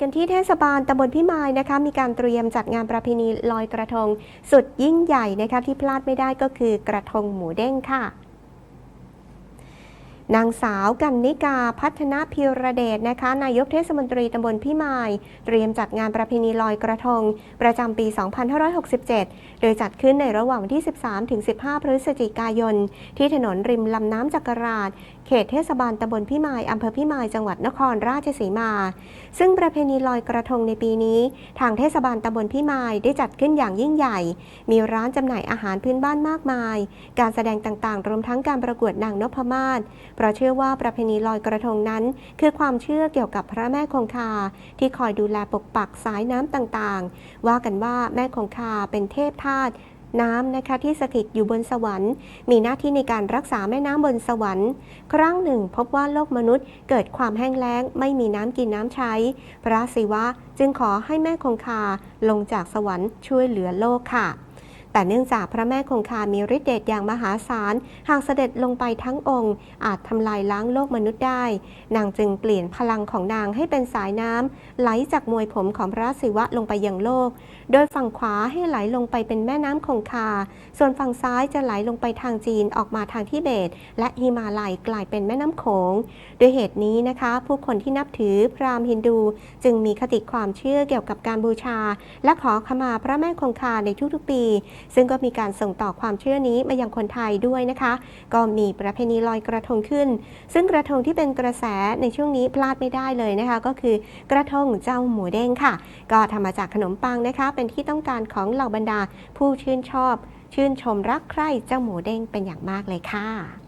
กันที่เทศบาลตำบลพิมายนะคะมีการเตรียมจัดงานประเพณีลอยกระทง สุดยิ่งใหญ่นะคะที่พลาดไม่ได้ก็คือกระทงหมูเด้งค่ะ นางสาวกันนิกาพัฒนาพิรเดชนะคะ นายกเทศมนตรีตำบลพิมาย เตรียมจัดงานประเพณีลอยกระทง ประจำปี 2567 โดยจัดขึ้นในระหว่างวันที่ 13ถึง15 พฤศจิกายน ที่ถนนริมลำน้ำจักราช เขตเทศบาลตำบลพิมายอำเภอพิมาย จังหวัดนครราชสีมา ซึ่งประเพณีลอยกระทงในปีนี้ ทางเทศบาลตำบลพิมายได้จัดขึ้นอย่างยิ่งใหญ่ มีร้านจำหน่ายอาหารพื้นบ้านมากมาย การแสดงต่างๆ รวมทั้งการประกวดนางนพมาศเพราะเชื่อว่าประเพณีลอยกระทงนั้น คือความเชื่อเกี่ยวกับพระแม่คงคา ที่คอยดูแลปกปักสายน้ำต่างๆ ว่ากันว่าแม่คงคาเป็นเทพธาตุน้ำนะคะที่สถิตอยู่บนสวรรค์ มีหน้าที่ในการรักษาแม่น้ำบนสวรรค์ ครั้งหนึ่ง พบว่าโลกมนุษย์เกิดความแห้งแล้ง ไม่มีน้ำกินน้ำใช้ พระศิวะจึงขอให้แม่คงคาลงจากสวรรค์ช่วยเหลือโลกค่ะ แต่เนื่องจากพระแม่คงคามีฤทธิ์เดชอย่างมหาศาล หากเสด็จลงไปทั้งองค์ อาจทำลายล้างโลกมนุษย์ได้ นางจึงเปลี่ยนพลังของนางให้เป็นสายน้ำไหลจากมวยผมของพระศิวะลงไปยังโลก โดยฝั่งขวาให้ไหลลงไปเป็นแม่น้ำคงคา ส่วนฝั่งซ้ายจะไหลลงไปทางจีนออกมาทางทิเบต และฮิมาลัยกลายเป็นแม่น้ำโขง ด้วยเหตุนี้นะคะ ผู้คนที่นับถือพราหมณ์ฮินดู จึงมีคติความเชื่อเกี่ยวกับการบูชา และขอขมาพระแม่คงคาในทุกๆปีซึ่งก็มีการส่งต่อความเชื่อนี้มายังคนไทยด้วยนะคะ ก็มีประเพณีลอยกระทงขึ้น ซึ่งกระทงที่เป็นกระแสในช่วงนี้พลาดไม่ได้เลยนะคะ ก็คือกระทงเจ้าหมูเด้งค่ะ ก็ทำมาจากขนมปังนะคะ เป็นที่ต้องการของเหล่าบรรดาผู้ชื่นชอบ ชื่นชมรักใคร่เจ้าหมูเด้งเป็นอย่างมากเลยค่ะ